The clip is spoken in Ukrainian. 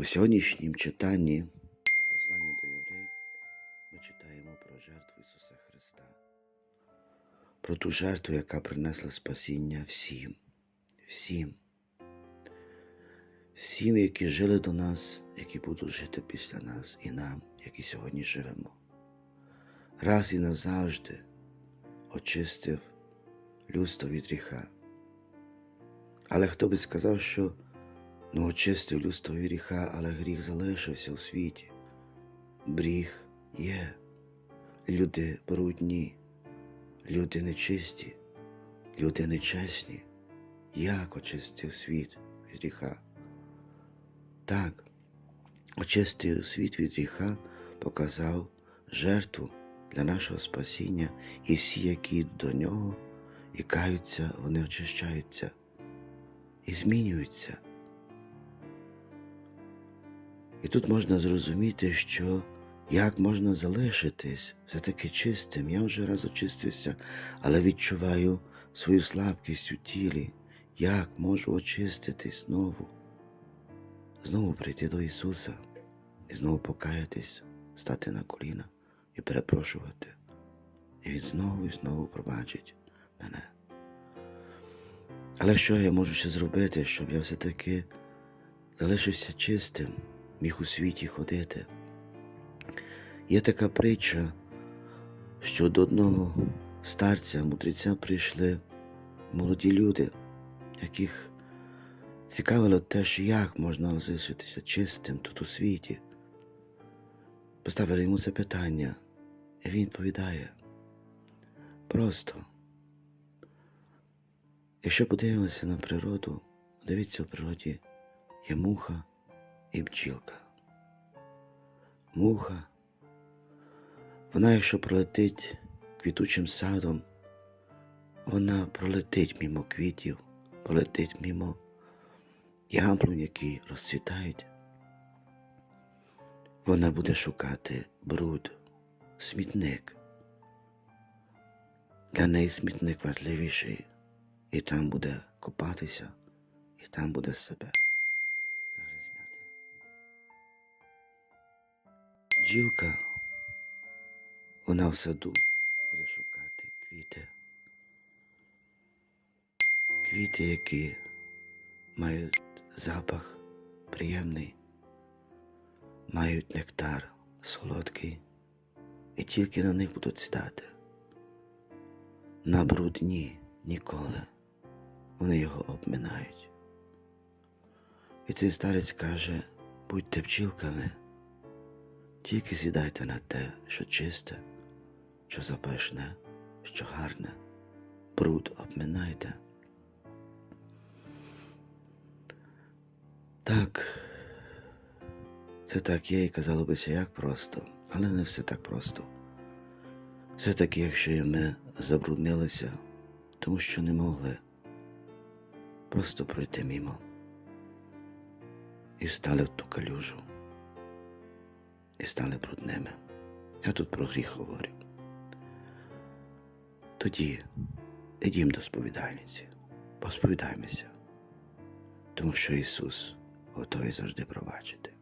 У сьогоднішнім читанні послання до євреїв ми читаємо про жертву Ісуса Христа, про ту жертву, яка принесла спасіння всім, всім, всім, які жили до нас, які будуть жити після нас, і нам, які сьогодні живемо. Раз і назавжди очистив людство від гріха. Але хто би сказав, що ну очистив людство від гріха, але гріх залишився у світі. Бріх є. Люди брудні, люди нечисті, люди нечесні. Як очистив світ від гріха? Так, очистив світ від гріха, показав жертву для нашого спасіння, і всі, які йдуть до нього і каються, вони очищаються і змінюються. І тут можна зрозуміти, що як можна залишитись все-таки чистим. Я вже раз очистився, але відчуваю свою слабкість у тілі. Як можу очиститись знову? Знову прийти до Ісуса і знову покаятись, стати на коліна і перепрошувати. І Він знову і знову пробачить мене. Але що я можу ще зробити, щоб я все-таки залишився чистим, міг у світі ходити? Є така притча, що до одного старця, мудреця прийшли молоді люди, яких цікавило те, що як можна залишитися чистим тут у світі. Поставили йому це питання, і він відповідає просто. Якщо подивимося на природу, дивіться, у природі є муха і бджілка. Муха, вона, якщо пролетить квітучим садом, вона пролетить мімо квітів, пролетить мімо яблунь, які розцвітають. Вона буде шукати бруд, смітник. Для неї смітник важливіший і там буде копатися, і там буде себе Бджілка, вона в саду буде шукати квіти. Квіти, які мають запах приємний, мають нектар солодкий, і тільки на них будуть сідати. На брудні ніколи вони його обминають. І цей старець каже, будьте бджілками, тільки сідайте на те, що чисте, що запашне, що гарне, бруд обминайте. Так, це так є і казало бися як просто, але не все так просто. Все таки, якщо і ми забруднилися, тому що не могли просто пройти мімо і стали в ту калюжу, і стали брудними. Я тут про гріх говорю. Тоді ідім до сповідальниці, посповідаємося, тому що Ісус готовий завжди пробачити.